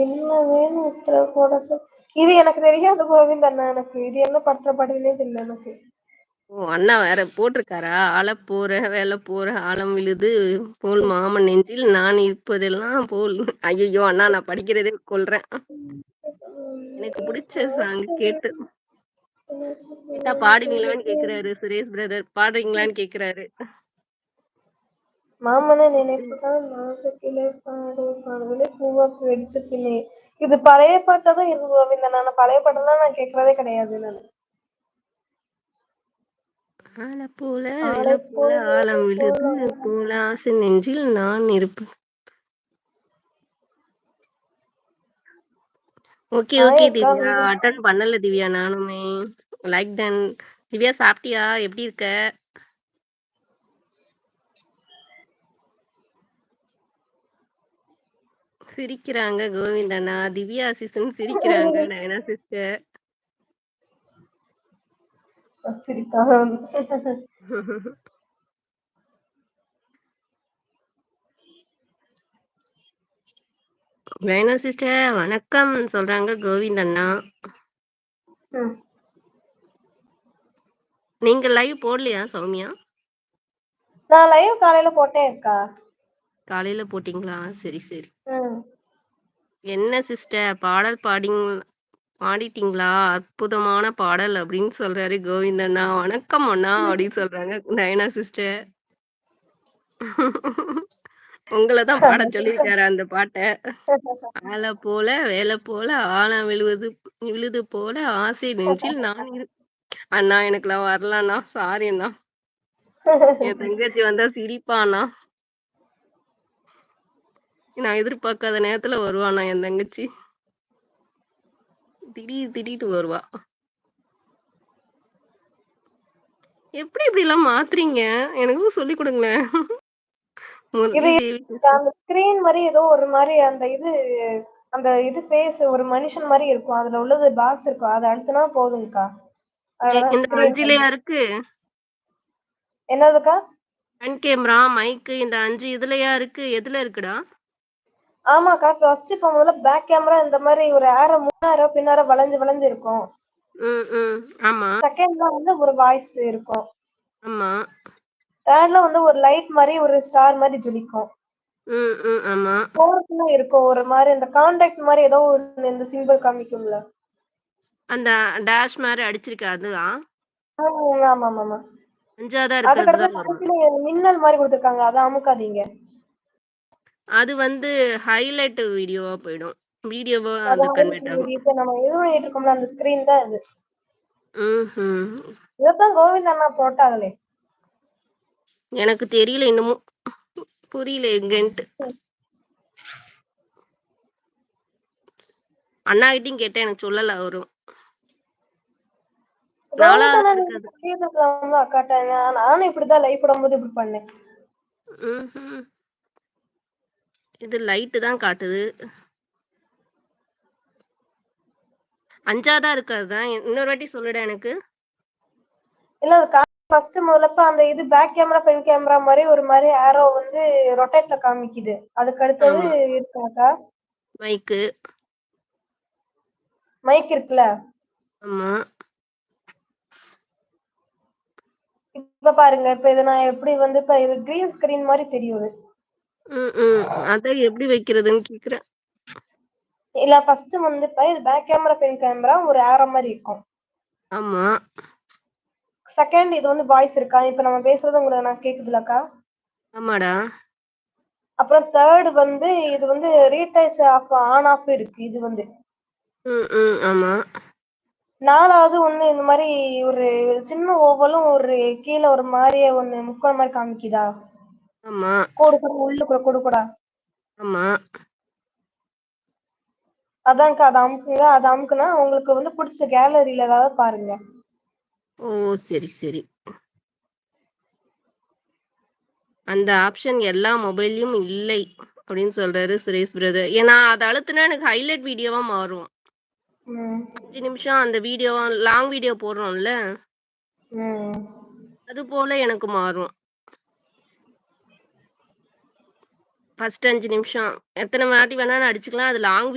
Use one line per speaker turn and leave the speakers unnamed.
என்ன வேணும் உத்தரவு போட சொல். இது எனக்கு தெரியாது கோவிந்த் அண்ணா எனக்கு இது என்ன படத்துல பாடுதுன்னே தெரியல எனக்கு.
ஓ அண்ணா வேற போட்டிருக்காரா? ஆள போற வேலை போற ஆழம் விழுது. போல் மாமன் நெஞ்சில் நான் இருப்பதெல்லாம் போல். ஐயோ அண்ணா நான் படிக்கிறதே கொள்றேன் எனக்கு பிடிச்ச சாங் கேட்டா. பாடுவீங்களான்னு கேக்குறாரு சுரேஷ் பிரதர் பாடுறீங்களான்னு கேக்குறாரு.
மாமன நினைப்புதான் மாசத்திலே பாடு பாடுதலே பூவா வெடிச்ச பின்னே. இது பழைய பாட்டா தான் இருக்கு கோவிந்தன் நான் பழைய பாட்டெல்லாம் நான் கேட்கறதே கிடையாது நான்.
ஆள போல வேலை போல ஆழம்
போல்
ஆசை நெஞ்சில் நான் இருப்பேன் ஓகே ஓகே திவ்யா. அட்டன் பண்ணல திவ்யா. நானுமே. லைக் டன் திவ்யா சாப்பிட்டியா? எப்படி இருக்க? சிரிக்கிறாங்க கோவிந்தண்ணா திவ்யா சிஸ்டர் சிரிக்கிறாங்க. நயனா சிஸ்டர் நயனா சிஸ்டர் வணக்கம் சொல்றாங்க கோவிந்தண்ணா. நீங்க லைவ் போடலையா சௌமியா?
நான் லைவ் காலையில போட்டேன் அக்கா.
காலையில போட்டிங்களா? சரி சரி. என்ன சிஸ்டர்? பாடல் பாடிங் பாடிட்டீங்களா? அற்புதமான பாடல் அப்படின்னு சொல்றாரு கோவிந்தண்ணா வணக்கம் அண்ணா அப்படின்னு சொல்றாங்க நயனா சிஸ்டர். உங்களை தான் பாட சொல்லியிருக்காரு அந்த பாட்டை. ஆளை போல வேலை போல ஆழம் விழுவது விழுது போல ஆசை நெஞ்சில் நான் அண்ணா எனக்குலாம் வரலண்ணா. சாரி அண்ணா. என் தங்கச்சி வந்தா சிரிப்பாண்ணா. நான் எதிர்பார்க்காத நேரத்துல வருவாண்ணா என் தங்கச்சி. திடீர் திடீர்னு வருவா. எப்படி இப்படி எல்லாம் மாத்துறீங்க? எனக்கும் சொல்லி கொடுங்களேன்.
அந்த ஸ்கிரீன் மாதிரி ஏதோ ஒரு மாதிரி அந்த இது அந்த இது பேஸ் ஒரு மனுஷன் மாதிரி இருக்கும். அதுல உள்ளது பாக்ஸ் இருக்கும். அதை அழுத்தினா போதும்க்கா.
இருக்கு.
என்னதுக்கா?
ஃப்ரண்ட் கேமரா மைக்கு இந்த அஞ்சு இதுலயா இருக்கு? எதுல இருக்குடா?
ஆமாக்கா ஃபர்ஸ்ட் இப்ப முதல்ல பேக் கேமரா இந்த மாதிரி ஒரு ஏரோ முன்னாரோ பின்னாரோ வளைஞ்சு வளைஞ்சு இருக்கும்.
ம் ம் ஆமா.
செகண்ட்ல வந்து ஒரு வாய்ஸ் இருக்கும்.
ஆமா.
தேர்ட்ல வந்து ஒரு லைட் மாதிரி ஒரு ஸ்டார் மாதிரி ஜொலிக்கும்.
ம் ம் ஆமா.
ஃபோர்த்ல இருக்கும் ஒரு மாதிரி இந்த கான்டாக்ட் மாதிரி ஏதோ ஒண்ணு இந்த சிம்பிள் காமிக்கும்ல.
அந்த டேஷ் மாதிரி அடிச்சிருக்க அதுவா
ஆமா ஆமா ஆமா அதுக்கு
தான் வரும்.
கடைசியில மின்னல் மாதிரி கொடுத்துருக்காங்க அதை அமுக்காதீங்க.
அது வந்து ஹைலைட் வீடியோவா போயிடும். வீடியோவா
அது
அது கன்வெர்ட் ஆகும்.
இப்ப நம்ம இது பண்ணிட்டு இருக்கோம்ல அந்த ஸ்கிரீன் தான் இது
ம்ஹும்.
இதைத்தான் கோவிந்த் அண்ணா போட்டாங்களே.
எனக்கு தெரியல இன்னமும் புரியல எங்கன்ட்டு. அண்ணா கிட்டயும் கேட்டேன் எனக்கு சொல்லல அவரும்.
நானும் இப்படிதான் லைவ் போடும்போது இப்படி பண்ணேன்.
இது லைட்டு தான் காட்டுது. அஞ்சாதான் இருக்காது தான் இன்னொரு வாட்டி சொல்லுடா எனக்கு.
இல்ல ஃபர்ஸ்ட் முதல்லப்ப அந்த இது பேக் கேமரா ஃப்ரண்ட் கேமரா மாதிரி ஒரு மாதிரி ஆரோ வந்து ரொட்டேட்ல காமிக்குது. அதுக்கு அடுத்தது இருக்காக்கா?
மைக்கு
மைக் இருக்குல்ல?
ஆமா.
இப்ப பாருங்க இப்ப இதை நான் எப்படி வந்து இப்ப இது கிரீன் ஸ்கிரீன் மாதிரி
ம் அதான் எப்படி வைக்கிறதுன்னு கேக்குறேன்.
இல்ல ஃபர்ஸ்ட் வந்து இப்ப இது பேக் கேமரா ஃப்ரண்ட் கேமரா ஒரு ஆரோ மாதிரி இருக்கும்.
ஆமா.
செகண்ட் இது வந்து வாய்ஸ் இருக்கா? இப்ப நம்ம பேசுறது உங்களுக்கு நான் கேக்குதுலக்கா?
ஆமாடா.
அப்புறம் தேர்ட் வந்து இது வந்து ரீடச் ஆஃப் ஆன் ஆஃப் இருக்கு இது வந்து.
ம் ஆமா.
நாலாவது ஒண்ணு இந்த மாதிரி ஒரு சின்ன ஓவலும் ஒரு கீழே ஒரு மாதிரியே ஒண்ணு முக்கோண மாதிரி காமிக்குதா?
ஆமா.
கோடு கோடு உள்ளுக்குள்ள கோடு கோடா
ஆமா.
அதான்க்கா அதை அமுக்குங்க அதை அமுக்குனா உங்களுக்கு வந்து பிடிச்ச கேலரியில ஏதாவது பாருங்க.
ஓ சரி சரி. அந்த ஆப்ஷன் எல்லா மொபைல்லையும் இல்லை அப்படின்னு சொல்றாரு சுரேஷ் பிரதர் ஏன்னா அதை அழுத்துனா எனக்கு ஹைலைட் வீடியோவா மாறும். அஞ்சு நிமிஷம் அந்த வீடியோ லாங் வீடியோ போடுறோம்ல. அது போல எனக்கு மாறும். ஃபர்ஸ்ட் அஞ்சு நிமிஷம். எத்தனை வாட்டி வேணாலும் அடிச்சுக்கலாம். அது லாங்